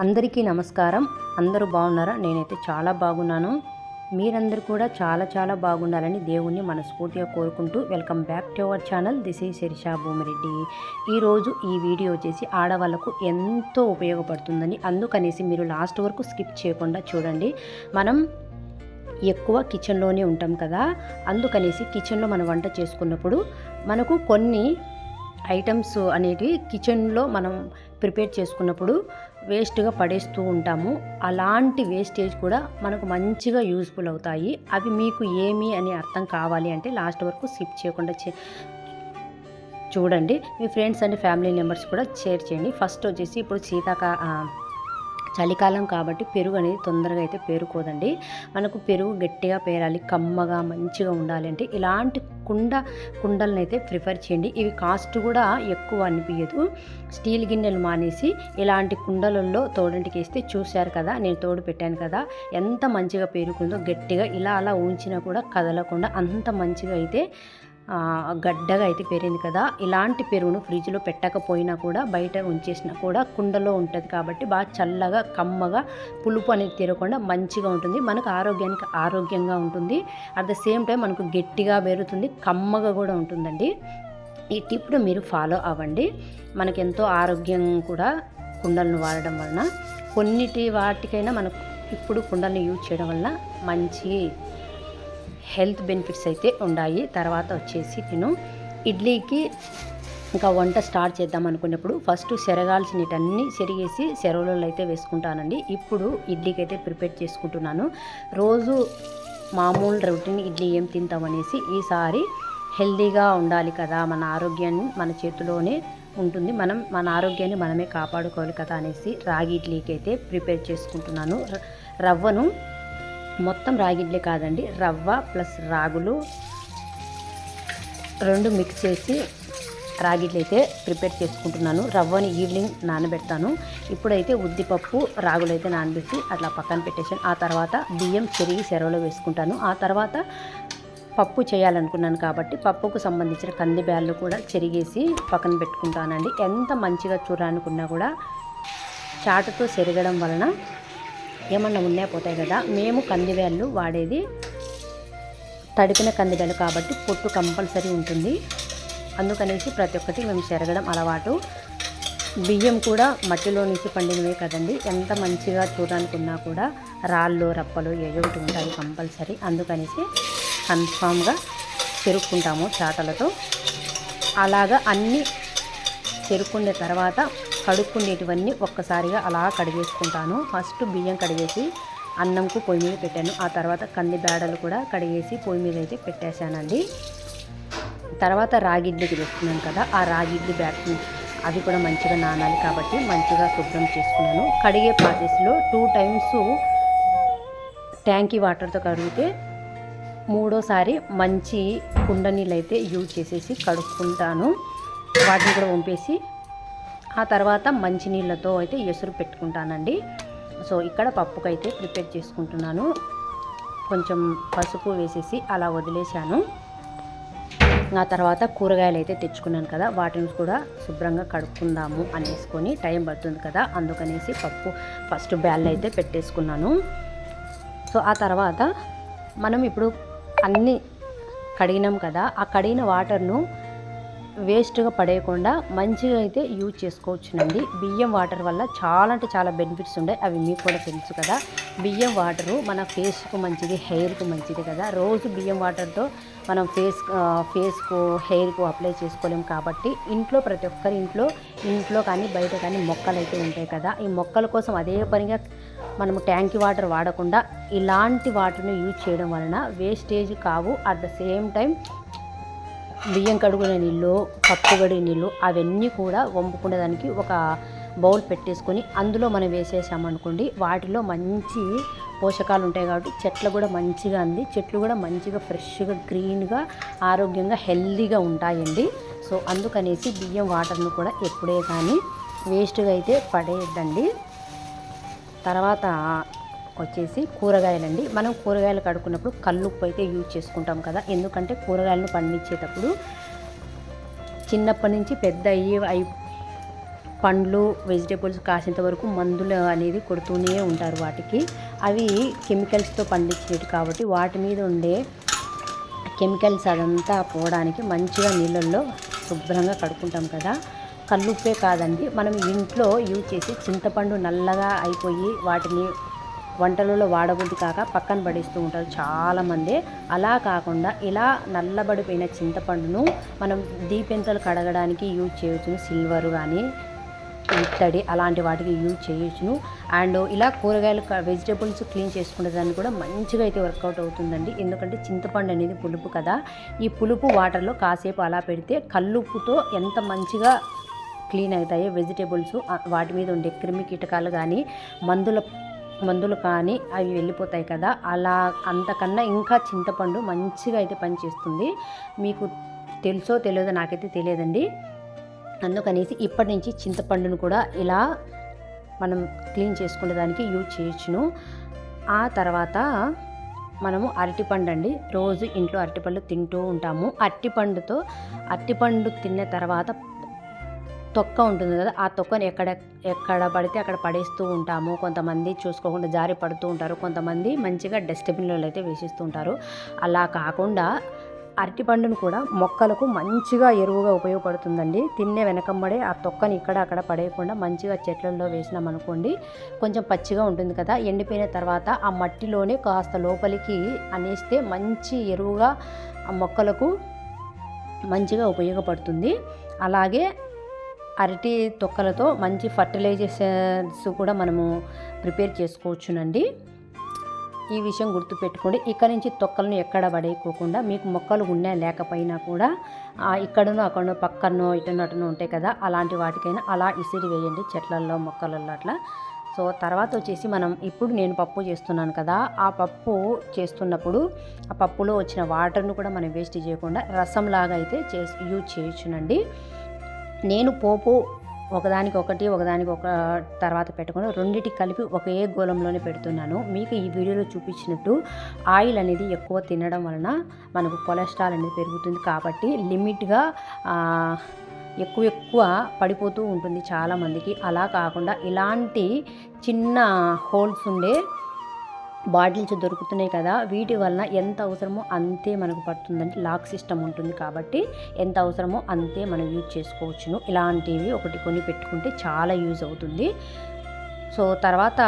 అందరికీ నమస్కారం. అందరూ బాగున్నారా? నేనైతే చాలా బాగున్నాను. మీరందరూ కూడా చాలా చాలా బాగుండాలని దేవుణ్ణి మనస్ఫూర్తిగా కోరుకుంటూ welcome back to our channel. This ఈ శిరిషా భూమిరెడ్డి. ఈరోజు ఈ వీడియో వచ్చేసి ఆడవాళ్ళకు ఎంతో ఉపయోగపడుతుందని అందుకనేసి మీరు లాస్ట్ వరకు స్కిప్ చేయకుండా చూడండి. మనం ఎక్కువ కిచెన్లోనే ఉంటాం కదా. అందుకనేసి కిచెన్లో మనం వంట చేసుకున్నప్పుడు మనకు కొన్ని ఐటమ్స్ అనేటివి కిచెన్లో మనం ప్రిపేర్ చేసుకున్నప్పుడు వేస్ట్గా పడేస్తూ ఉంటాము. అలాంటి వేస్టేజ్ కూడా మనకు మంచిగా యూస్ఫుల్ అవుతాయి. అవి మీకు ఏమి అని అర్థం కావాలి అంటే లాస్ట్ వరకు స్కిప్ చేయకుండా చే చూడండి. మీ ఫ్రెండ్స్ అండ్ ఫ్యామిలీ మెంబర్స్ కూడా షేర్ చేయండి. ఫస్ట్ వచ్చేసి ఇప్పుడు శీతాకా చలికాలం కాబట్టి పెరుగు అనేది తొందరగా అయితే పేరుకోదండి. మనకు పెరుగు గట్టిగా పేరాలి కమ్మగా మంచిగా ఉండాలి అంటే ఇలాంటి కుండ కుండలను అయితే ప్రిఫర్ చేయండి. ఇవి కాస్ట్ కూడా ఎక్కువ అనిపించదు స్టీల్ గిన్నెలు మానేసి ఇలాంటి కుండలలో తోడంటికి వేస్తే చూశారు కదా నేను తోడు పెట్టాను కదా ఎంత మంచిగా పేరుకుందో గట్టిగా ఇలా అలా ఉంచినా కూడా కదలకుండా అంత మంచిగా అయితే గడ్డగా అయితే పెరిగింది కదా ఇలాంటి పెరుగును ఫ్రిడ్జ్లో పెట్టకపోయినా కూడా బయట ఉంచేసినా కూడా కుండలో ఉంటుంది కాబట్టి బాగా చల్లగా కమ్మగా పులుపు అనేది తిరగకుండా మంచిగా ఉంటుంది. మనకు ఆరోగ్యానికి ఆరోగ్యంగా ఉంటుంది. అట్ ద సేమ్ టైం మనకు గట్టిగా పెరుగుతుంది కమ్మగా కూడా ఉంటుందండి. ఈ టిప్ను మీరు ఫాలో అవ్వండి. మనకు ఎంతో ఆరోగ్యం కూడా కుండలను వాడడం వలన. కొన్నిటి వాటికైనా మనకు ఇప్పుడు కుండలను యూజ్ చేయడం వలన మంచి హెల్త్ బెనిఫిట్స్ అయితే ఉన్నాయి తర్వాత వచ్చేసి నేను ఇడ్లీకి ఇంకా వంట స్టార్ట్ చేద్దాం అనుకున్నప్పుడు ఫస్ట్ సెరగాల్సినటన్నీ సెరిగేసి సెరవులలో అయితే వేసుకుంటానండి. ఇప్పుడు ఇడ్లీకి అయితే ప్రిపేర్ చేసుకుంటున్నాను. రోజు మామూలు రొటీన్ ఇడ్లీ ఏం తింటామనేసి ఈసారి హెల్దీగా ఉండాలి కదా మన ఆరోగ్యాన్ని మన చేతిలోనే ఉంటుంది. మనం మన ఆరోగ్యాన్ని మనమే కాపాడుకోవాలి కదా అనేసి రాగి ఇడ్లీకి అయితే ప్రిపేర్ చేసుకుంటున్నాను. రవ్వను మొత్తం రాగిడ్లే కాదండి. రవ్వ ప్లస్ రాగులు రెండు మిక్స్ చేసి రాగిడ్లు అయితే ప్రిపేర్ చేసుకుంటున్నాను. రవ్వని ఈవినింగ్ నానబెడతాను. ఇప్పుడైతే ఉద్దిపప్పు రాగులు అయితే నానబెట్టి అట్లా పక్కన పెట్టేసాను ఆ తర్వాత బియ్యం చెరిగి సెరవలో వేసుకుంటాను. ఆ తర్వాత పప్పు చేయాలనుకున్నాను కాబట్టి పప్పుకు సంబంధించిన కంది బ్యాళ్ళు కూడా చెరిగేసి పక్కన పెట్టుకుంటానండి. ఎంత మంచిగా చూడాలనుకున్నా కూడా చాటతో చెరగడం వలన ఏమన్నా ఉన్నా పోతాయి కదా. మేము కందివేళ్ళు వాడేది తడిపిన కందివేలు కాబట్టి పొట్టు కంపల్సరీ ఉంటుంది. అందుకనేసి ప్రతి ఒక్కటి మేము చెరగడం అలవాటు. బియ్యం కూడా మట్టిలో నుంచి పండినవే కదండి. ఎంత మంచిగా చూడడానికి ఉన్నా కూడా రాళ్ళు రప్పలు ఏదో ఒకటి ఉంటాయి కంపల్సరీ. అందుకనేసి కన్ఫామ్గా చెరుక్కుంటాము చాటలతో. అలాగా అన్నీ చెరుక్కునే తర్వాత కడుక్కునేటివన్నీ ఒక్కసారిగా అలా కడిగేసుకుంటాను. ఫస్ట్ బియ్యం కడిగేసి అన్నంకు పొయ్యి మీద పెట్టాను. ఆ తర్వాత కంది బేడలు కూడా కడిగేసి పొయ్యి మీద అయితే పెట్టేశానండి. తర్వాత రాగిడ్లీకి తెస్తున్నాను కదా ఆ రాగిడ్లీ బ్యాట్ అవి కూడా మంచిగా నానాలి కాబట్టి మంచిగా శుభ్రం చేసుకున్నాను. కడిగే ప్రాసెస్లో టూ టైమ్స్ ట్యాంకీ వాటర్తో కడిగితే మూడోసారి మంచి కుండ నీళ్ళు అయితే యూజ్ చేసేసి కడుక్కుంటాను. వాటిని కూడా పంపేసి ఆ తర్వాత మంచినీళ్ళతో అయితే ఎసురు పెట్టుకుంటానండి. సో ఇక్కడ పప్పుకైతే ప్రిపేర్ చేసుకుంటున్నాను. కొంచెం పసుపు వేసేసి అలా వదిలేశాను. ఆ తర్వాత కూరగాయలు అయితే తెచ్చుకున్నాను కదా వాటిని కూడా శుభ్రంగా కడుక్కుందాము అనేసుకొని టైం పడుతుంది కదా అందుకనేసి పప్పు ఫస్ట్ బ్యాల్ అయితే పెట్టేసుకున్నాను. సో ఆ తర్వాత మనం ఇప్పుడు అన్నీ కడిగినాం కదా ఆ కడిగిన వాటర్ను వేస్ట్గా పడేయకుండా మంచిగా అయితే యూజ్ చేసుకోవచ్చునండి. బియ్యం వాటర్ వల్ల చాలా అంటే చాలా బెనిఫిట్స్ ఉన్నాయి అవి మీకు కూడా తెలుసు కదా. బియ్యం వాటరు మన ఫేస్కు మంచిది హెయిర్కు మంచిది కదా. రోజు బియ్యం వాటర్తో మనం ఫేస్ ఫేస్కు హెయిర్కు అప్లై చేసుకోలేం కాబట్టి ఇంట్లో ప్రతి ఒక్కరి ఇంట్లో ఇంట్లో కానీ బయట కానీ మొక్కలు అయితే ఉంటాయి కదా. ఈ మొక్కల కోసం అదే పనిగా మనం ట్యాంక్ వాటర్ వాడకుండా ఇలాంటి వాటర్ని యూజ్ చేయడం వలన వేస్టేజ్ కావు. అట్ ద సేమ్ టైం బియ్యం కడుగునే నీళ్ళు పప్పు కడిగిన నీళ్ళు అవన్నీ కూడా వంపుకునే దానికి ఒక బౌల్ పెట్టేసుకొని అందులో మనం వేసేసామనుకోండి వాటిలో మంచి పోషకాలు ఉంటాయి కాబట్టి చెట్లు కూడా మంచిగా అంది. చెట్లు కూడా మంచిగా ఫ్రెష్గా గ్రీన్గా ఆరోగ్యంగా హెల్దీగా ఉంటాయండి. సో అందుకనేసి బియ్యం వాటర్ను కూడా ఎప్పుడే కానీ వేస్ట్గా అయితే పడేయద్దండి. తర్వాత వచ్చేసి కూరగాయలండి. మనం కూరగాయలు కడుక్కున్నప్పుడు కల్లుప్పు అయితే యూజ్ చేసుకుంటాం కదా. ఎందుకంటే కూరగాయలను పండించేటప్పుడు చిన్నప్పటి నుంచి పెద్ద అయ్యి అయి పండ్లు వెజిటేబుల్స్ కాసేంత వరకు మందులు అనేది కొడుతూనే ఉంటారు వాటికి. అవి కెమికల్స్తో పండించేవి కాబట్టి వాటి మీద ఉండే కెమికల్స్ అదంతా పోవడానికి మంచిగా నీళ్ళల్లో శుభ్రంగా కడుక్కుంటాం కదా. కల్లుప్పే కాదండి. మనం ఇంట్లో యూజ్ చేసి చింతపండు నల్లగా అయిపోయి వాటిని వంటలలో వాడబుద్ధి కాక పక్కన పడేస్తూ ఉంటారు చాలామంది. అలా కాకుండా ఇలా నల్లబడిపోయిన చింతపండును మనం దీపెంతలు కడగడానికి యూజ్ చేయవచ్చును సిల్వర్ కానీ ఇత్తడి అలాంటి వాటికి యూజ్ చేయొచ్చును. అండ్ ఇలా కూరగాయలు వెజిటేబుల్స్ క్లీన్ చేసుకునే దాన్ని కూడా మంచిగా అయితే వర్కౌట్ అవుతుందండి. ఎందుకంటే చింతపండు అనేది పులుపు కదా. ఈ పులుపు వాటర్లో కాసేపు అలా పెడితే కల్లుప్పుతో ఎంత మంచిగా క్లీన్ అవుతాయో వెజిటేబుల్స్ వాటి మీద ఉండే క్రిమి కీటకాలు కానీ మందుల మందులు కానీ అవి వెళ్ళిపోతాయి కదా అలా అంతకన్నా ఇంకా చింతపండు మంచిగా అయితే పనిచేస్తుంది. మీకు తెలుసో తెలియదో నాకైతే తెలియదండి. అందుకనేసి ఇప్పటి నుంచి చింతపండును కూడా ఇలా మనం క్లీన్ చేసుకునే దానికి యూజ్ చేయొచ్చును. ఆ తర్వాత మనము అరటిపండు అండి రోజు ఇంట్లో అరటిపండు తింటూ ఉంటాము. అరటిపండుతో అరటిపండు తిన్న తర్వాత తొక్క ఉంటుంది కదా ఆ తొక్కని ఎక్కడ ఎక్కడ పడితే అక్కడ పడేస్తూ ఉంటాము. కొంతమంది చూసుకోకుండా జారి పడుతూ ఉంటారు. కొంతమంది మంచిగా డస్ట్బిన్లలో అయితే వేసిస్తూ ఉంటారు. అలా కాకుండా అరటిపండును కూడా మొక్కలకు మంచిగా ఎరువుగా ఉపయోగపడుతుందండి. తిన్నే వెనకంబడే ఆ తొక్కని ఇక్కడ అక్కడ పడేయకుండా మంచిగా చెట్లలో వేసినాం అనుకోండి కొంచెం పచ్చిగా ఉంటుంది కదా. ఎండిపోయిన తర్వాత ఆ మట్టిలోనే కాస్త లోపలికి అనేస్తే మంచి ఎరువుగా ఆ మొక్కలకు మంచిగా ఉపయోగపడుతుంది. అలాగే అరటి తొక్కలతో మంచి ఫర్టిలైజర్స్ కూడా మనము ప్రిపేర్ చేసుకోవచ్చునండి. ఈ విషయం గుర్తుపెట్టుకోండి. ఇక్కడ నుంచి తొక్కలను ఎక్కడ పడేయకోకుండా మీకు మొక్కలు ఉన్నా లేకపోయినా కూడా ఇక్కడనో అక్కడనో పక్కనో ఇటనో అటనో ఉంటాయి కదా అలాంటి వాటికైనా అలా ఇసిరి వేయండి చెట్లల్లో మొక్కలలో అట్లా. సో తర్వాత వచ్చేసి మనం ఇప్పుడు నేను పప్పు చేస్తున్నాను కదా ఆ పప్పు చేస్తున్నప్పుడు ఆ పప్పులో వచ్చిన వాటర్ను కూడా మనం వేస్ట్ చేయకుండా రసంలాగా అయితే చేసి యూజ్ చేయొచ్చునండి. నేను పోపు ఒకదానికి ఒకటి ఒకదానికి ఒక తర్వాత పెట్టుకుని రెండింటికి కలిపి ఒకే గోళంలోనే పెడుతున్నాను. మీకు ఈ వీడియోలో చూపించినట్టు ఆయిల్ అనేది ఎక్కువ తినడం వలన మనకు కొలెస్ట్రాల్ అనేది పెరుగుతుంది కాబట్టి లిమిట్గా ఎక్కువ ఎక్కువ పడిపోతూ ఉంటుంది చాలామందికి. అలా కాకుండా ఇలాంటి చిన్న హోల్స్ ఉండే బాటిల్స్ దొరుకుతున్నాయి కదా వీటి వలన ఎంత అవసరమో అంతే మనకు పడుతుందంటే లాక్ సిస్టమ్ ఉంటుంది కాబట్టి ఎంత అవసరమో అంతే మనం యూజ్ చేసుకోవచ్చును. ఇలాంటివి ఒకటి కొని పెట్టుకుంటే చాలా యూజ్ అవుతుంది. సో తర్వాత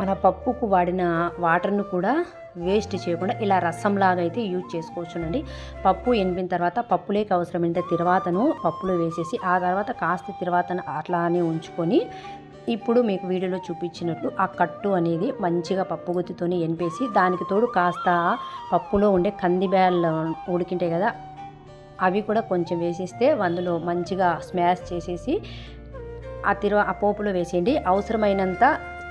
మన పప్పుకు వాడిన వాటర్ను కూడా వేస్ట్ చేయకుండా ఇలా రసంలాగా అయితే యూజ్ చేసుకోవచ్చునండి. పప్పు ఎనిపిన తర్వాత పప్పులేకి అవసరమైన తిరువాతను పప్పులో వేసేసి ఆ తర్వాత కాస్త తిరువాతను అట్లానే ఉంచుకొని ఇప్పుడు మీకు వీడియోలో చూపించినట్లు ఆ కట్టు అనేది మంచిగా పప్పు గుత్తితోని ఎనిపేసి దానికి తోడు కాస్త పప్పులో ఉండే కందిబ్యాలు ఉడికింటాయి కదా అవి కూడా కొంచెం వేసేస్తే అందులో మంచిగా స్మాష్ చేసేసి ఆ తిరు ఆ పోపులో వేసేయండి. అవసరమైనంత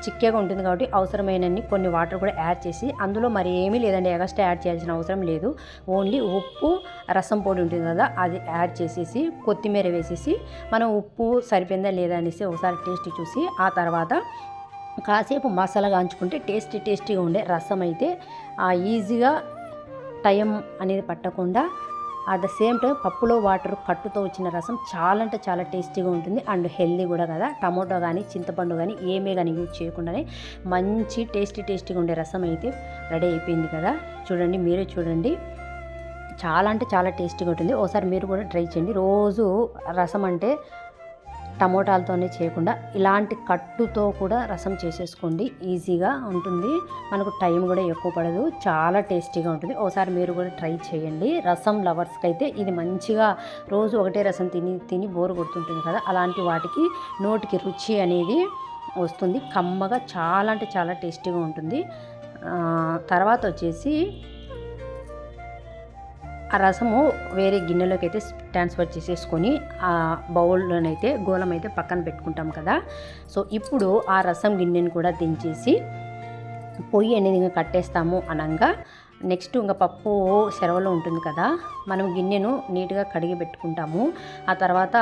చిక్కగా ఉంటుంది కాబట్టి అవసరమైనన్ని కొన్ని వాటర్ కూడా యాడ్ చేసి అందులో మరి ఏమీ లేదండి ఎగస్ట్రా యాడ్ చేయాల్సిన అవసరం లేదు. ఓన్లీ ఉప్పు రసం పొడి ఉంటుంది కదా అది యాడ్ చేసేసి కొత్తిమీర వేసేసి మనం ఉప్పు సరిపోయిందా లేదా అనేసి ఒకసారి టేస్ట్ చూసి ఆ తర్వాత కాసేపు మసాలా కాంచుకుంటే టేస్టీ టేస్టీగా ఉండే రసం అయితే ఈజీగా టైం అనేది పట్టకుండా అట్ ద సేమ్ టైం పప్పులో వాటర్ కట్టుతో వచ్చిన రసం చాలా అంటే చాలా టేస్టీగా ఉంటుంది. అండ్ హెల్దీ కూడా కదా. టమోటో కానీ చింతపండు కానీ ఏమే కానీ యూజ్ చేయకుండానే మంచి టేస్టీ టేస్టీగా ఉండే రసం అయితే రెడీ అయిపోయింది కదా. చూడండి మీరే చూడండి. చాలా అంటే చాలా టేస్టీగా ఉంటుంది. ఒకసారి మీరు కూడా ట్రై చేయండి. రోజు రసం అంటే టమోటాలతోనే చేయకుండా ఇలాంటి కట్టుతో కూడా రసం చేసేసుకోండి. ఈజీగా ఉంటుంది. మనకు టైం కూడా ఎక్కువ పడదు. చాలా టేస్టీగా ఉంటుంది. ఒకసారి మీరు కూడా ట్రై చేయండి. రసం లవర్స్కి అయితే ఇది మంచిగా రోజు ఒకటే రసం తిని తిని బోరు కొడుతుంటుంది కదా. అలాంటి వాటికి నోటికి రుచి అనేది వస్తుంది. కమ్మగా చాలా అంటే చాలా టేస్టీగా ఉంటుంది. తర్వాత వచ్చేసి ఆ రసము వేరే గిన్నెలోకి అయితే ట్రాన్స్ఫర్ చేసేసుకొని ఆ బౌల్లోనైతే గోళం అయితే పక్కన పెట్టుకుంటాం కదా. సో ఇప్పుడు ఆ రసం గిన్నెని కూడా దించేసి పొయ్యి అనేది ఇంకా కట్టేస్తాము అనగా నెక్స్ట్ ఇంకా పప్పు సెరవలో ఉంటుంది కదా మనం గిన్నెను నీట్గా కడిగి పెట్టుకుంటాము. ఆ తర్వాత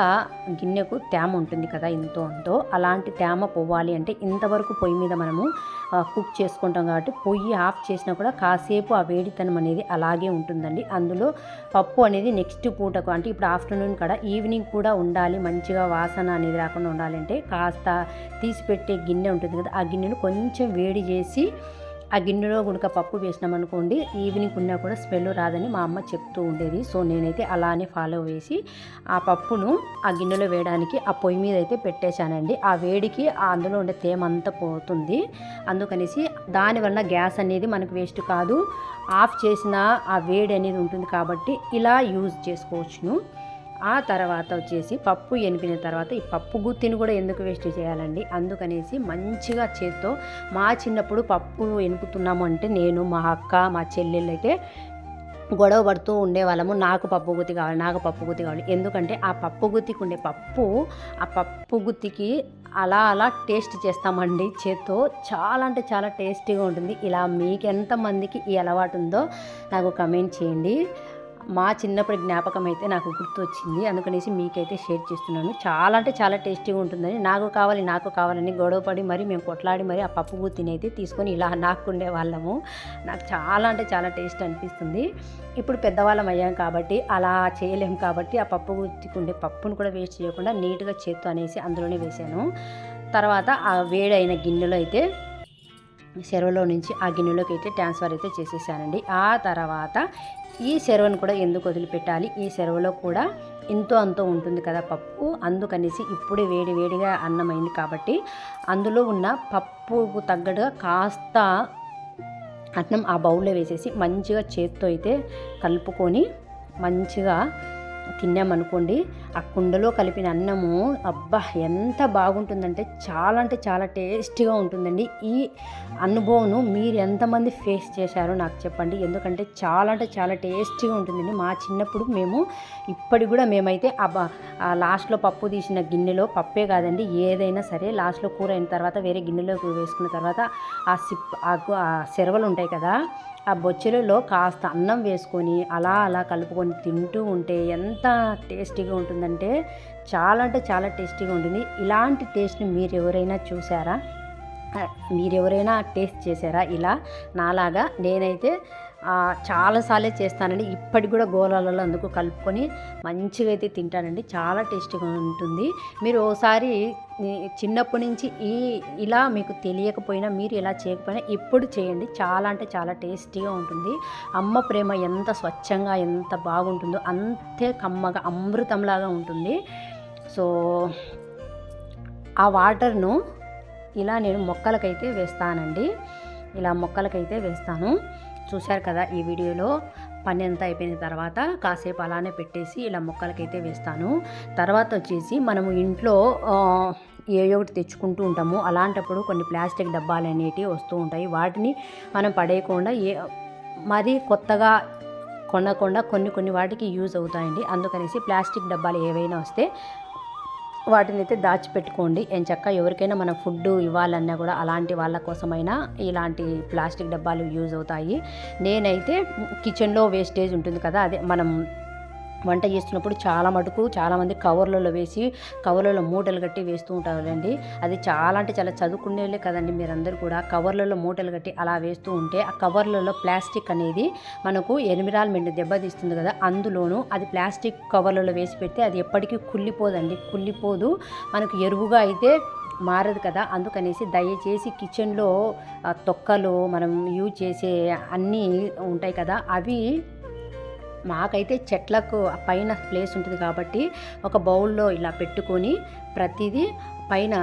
గిన్నెకు తేమ ఉంటుంది కదా ఇంతో అంతో. అలాంటి తేమ పోవాలి అంటే ఇంతవరకు పొయ్యి మీద మనము కుక్ చేసుకుంటాం కాబట్టి పొయ్యి ఆఫ్ చేసినా కూడా కాసేపు ఆ వేడితనం అనేది అలాగే ఉంటుందండి. అందులో పప్పు అనేది నెక్స్ట్ పూటకు అంటే ఇప్పుడు ఆఫ్టర్నూన్ కూడా ఈవినింగ్ కూడా ఉండాలి మంచిగా వాసన అనేది రాకుండా ఉండాలంటే కాస్త తీసి పెట్టే గిన్నె ఉంటుంది కదా ఆ గిన్నెను కొంచెం వేడి చేసి ఆ గిన్నెలో గునక పప్పు వేసినామనుకోండి ఈవినింగ్ ఉన్నా కూడా స్మెల్ రాదని మా అమ్మ చెప్తూ ఉండేది. సో నేనైతే అలానే ఫాలో వేసి ఆ పప్పును ఆ గిన్నెలో వేయడానికి ఆ పొయ్యి మీద అయితే పెట్టేశానండి. ఆ వేడికి అందులో ఉండే తేమ అంతా పోతుంది. అందుకనేసి దానివల్ల గ్యాస్ అనేది మనకు వేస్ట్ కాదు. ఆఫ్ చేసిన ఆ వేడి అనేది ఉంటుంది కాబట్టి ఇలా యూజ్ చేసుకోవచ్చును. ఆ తర్వాత వచ్చేసి పప్పు ఎనిపిన తర్వాత ఈ పప్పు గుత్తిని కూడా ఎందుకు వేస్ట్ చేయాలండి? అందుకనేసి మంచిగా చేత్తో మా చిన్నప్పుడు పప్పు ఎనుపుతున్నాము అంటే నేను మా అక్క మా చెల్లెళ్ళు అయితే గొడవ పడుతూ ఉండేవాళ్ళము. నాకు పప్పు గుత్తి కావాలి నాకు పప్పు గుత్తి కావాలి. ఎందుకంటే ఆ పప్పు గుత్తికి ఉండే పప్పు ఆ పప్పు గుత్తికి అలా అలా టేస్ట్ చేస్తామండి చేత్తో. చాలా అంటే చాలా టేస్టీగా ఉంటుంది. ఇలా మీకు ఎంతమందికి ఈ అలవాటు ఉందో నాకు కమెంట్ చేయండి. మా చిన్నప్పటి జ్ఞాపకం అయితే నాకు గుర్తు వచ్చింది అందుకనేసి మీకైతే షేర్ చేస్తున్నాను. చాలా అంటే చాలా టేస్టీగా ఉంటుందని నాకు కావాలి నాకు కావాలని గొడవపడి మరి మేము కొట్లాడి మరి ఆ పప్పు గుత్తిని అయితే తీసుకొని ఇలా నాకుండే వాళ్ళము. నాకు చాలా అంటే చాలా టేస్ట్ అనిపిస్తుంది. ఇప్పుడు పెద్దవాళ్ళం అయ్యాం కాబట్టి అలా చేయలేం కాబట్టి ఆ పప్పు గుత్తికి ఉండే పప్పును కూడా వేస్ట్ చేయకుండా నీట్గా చేత్తో అనేసి అందులోనే వేసాను తర్వాత ఆ వేడైన గిన్నెలో అయితే చెరువులో నుంచి ఆ గిన్నెలోకి అయితే ట్రాన్స్ఫర్ అయితే చేసేసానండి. ఆ తర్వాత ఈ చెరువును కూడా ఎందుకు వదిలిపెట్టాలి? ఈ చెరువులో కూడా ఎంతో అంతో ఉంటుంది కదా పప్పు. అందుకనేసి ఇప్పుడే వేడి వేడిగా అన్నం అయింది కాబట్టి అందులో ఉన్న పప్పుకు తగ్గట్టుగా కాస్త అన్నం ఆ బౌల్లో వేసేసి మంచిగా చేత్తో అయితే కలుపుకొని మంచిగా తిన్నామనుకోండి ఆ కుండలో కలిపిన అన్నము అబ్బా ఎంత బాగుంటుందంటే చాలా అంటే చాలా టేస్టీగా ఉంటుందండి. ఈ అనుభవం మీరు ఎంతమంది ఫేస్ చేశారో నాకు చెప్పండి. ఎందుకంటే చాలా అంటే చాలా టేస్టీగా ఉంటుందండి. మా చిన్నప్పుడు మేము ఇప్పటికి కూడా మేమైతే ఆ లాస్ట్లో పప్పు తీసిన గిన్నెలో పప్పే కాదండి ఏదైనా సరే లాస్ట్లో కూర అయిన తర్వాత వేరే గిన్నెలోకి వేసుకున్న తర్వాత ఆ సిప్ ఆ ఆ సెరవలు ఉంటాయి కదా ఆ బొచ్చెలలో కాస్త అన్నం వేసుకొని అలా అలా కలుపుకొని తింటూ ఉంటే ఎంత టేస్టీగా ఉంటుందంటే చాలా అంటే చాలా టేస్టీగా ఉంటుంది. ఇలాంటి టేస్ట్ని మీరు ఎవరైనా చూసారా? మీరు ఎవరైనా టేస్ట్ చేశారా ఇలా నాలాగా నేనైతే చాలాసార్లే చేస్తానండి. ఇప్పటికి కూడా గోళాలలో అందుకు కలుపుకొని మంచిగా అయితే తింటానండి. చాలా టేస్టీగా ఉంటుంది. మీరు ఓసారి చిన్నప్పటి నుంచి ఈ ఇలా మీకు తెలియకపోయినా మీరు ఇలా చేయకపోయినా ఇప్పుడు చేయండి. చాలా అంటే చాలా టేస్టీగా ఉంటుంది. అమ్మ ప్రేమ ఎంత స్వచ్ఛంగా ఎంత బాగుంటుందో అంతే కమ్మగా అమృతంలాగా ఉంటుంది. సో ఆ వాటర్ను ఇలా నేను మొక్కలకైతే వేస్తానండి. ఇలా మొక్కలకైతే వేస్తాను. చూశారు కదా ఈ వీడియోలో. పని అంతా అయిపోయిన తర్వాత కాసేపు అలానే పెట్టేసి ఇలా మొక్కలకైతే వేస్తాను. తర్వాత వచ్చేసి మనము ఇంట్లో ఏ ఒకటి తెచ్చుకుంటూ ఉంటాము. అలాంటప్పుడు కొన్ని ప్లాస్టిక్ డబ్బాలు అనేటివి వస్తూ ఉంటాయి. వాటిని మనం పడేయకుండా ఏ మరి కొత్తగా కొనకుండా కొన్ని కొన్ని వాటికి యూజ్ అవుతాయండి. అందుకనేసి ప్లాస్టిక్ డబ్బాలు ఏవైనా వస్తే వాటిని అయితే దాచిపెట్టుకోండి ఎంచక్క ఎవరికైనా మనం ఫుడ్ ఇవ్వాలన్నా కూడా అలాంటి వాళ్ళ కోసమైనా ఇలాంటి ప్లాస్టిక్ డబ్బాలు యూజ్ అవుతాయి. నేనైతే కిచెన్లో వేస్టేజ్ ఉంటుంది కదా అదే మనం వంట చేస్తున్నప్పుడు చాలా మటుకు చాలామంది కవర్లలో వేసి కవర్లలో మూటలు కట్టి వేస్తూ ఉంటారండి అది చాలా అంటే చాలా చదువుకునేలే కదండి మీరందరూ కూడా. కవర్లలో మూటలు కట్టి అలా వేస్తూ ఉంటే ఆ కవర్లలో ప్లాస్టిక్ అనేది మనకు ఎన్విరాన్మెంట్ దెబ్బతీస్తుంది కదా అందులోనూ అది ప్లాస్టిక్ కవర్లలో వేసి పెడితే అది ఎప్పటికీ కుళ్ళిపోదండి. కుళ్ళిపోదు. మనకు ఎరువుగా అయితే మారదు కదా. అందుకనేసి దయచేసి కిచెన్లో ఆ, తొక్కలు మనం యూజ్ చేసే అన్నీ ఉంటాయి కదా అవి మాకైతే చెట్లకు పైన ప్లేస్ ఉంటుంది కాబట్టి ఒక బౌల్లో ఇలా పెట్టుకొని ప్రతిదీ పైన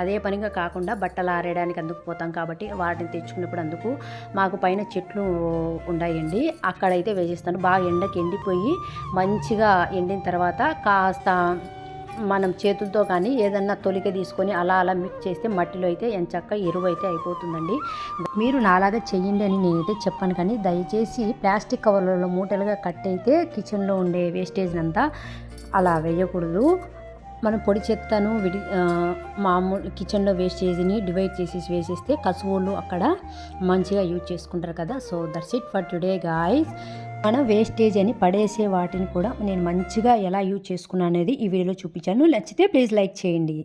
అదే పనిగా కాకుండా బట్టలు ఆరేయడానికి అందుకు పోతాం కాబట్టి వాటిని తెచ్చుకున్నప్పుడు అందుకు మాకు పైన చెట్లు ఉన్నాయండి. అక్కడైతే వేసేస్తాను. బాగా ఎండకి ఎండిపోయి మంచిగా ఎండిన తర్వాత కాస్త మనం చేతులతో కానీ ఏదన్నా తొలిక తీసుకొని అలా అలా మిక్స్ చేస్తే మట్టిలో అయితే ఎంచక్క ఎరువు అయితే అయిపోతుందండి. మీరు నాలాగా చెయ్యండి అని నేనైతే చెప్పాను కానీ దయచేసి ప్లాస్టిక్ కవర్లలో మూటలుగా కట్టయితే కిచెన్లో ఉండే వేస్టేజ్ అంతా అలా వేయకూడదు. మనం పొడి చెత్తను విడి మామూలు కిచెన్లో వేస్టేజ్ని డివైడ్ చేసేసి వేసేస్తే కసువులు అక్కడ మంచిగా యూజ్ చేసుకుంటారు కదా. So that's it for today guys మనం వేస్టేజ్ అని పడేసే వాటిని కూడా నేను మంచిగా ఎలా యూజ్ చేసుకున్నాను అనేది ఈ వీడియోలో చూపించాను. నచ్చితే ప్లీజ్ లైక్ చేయండి.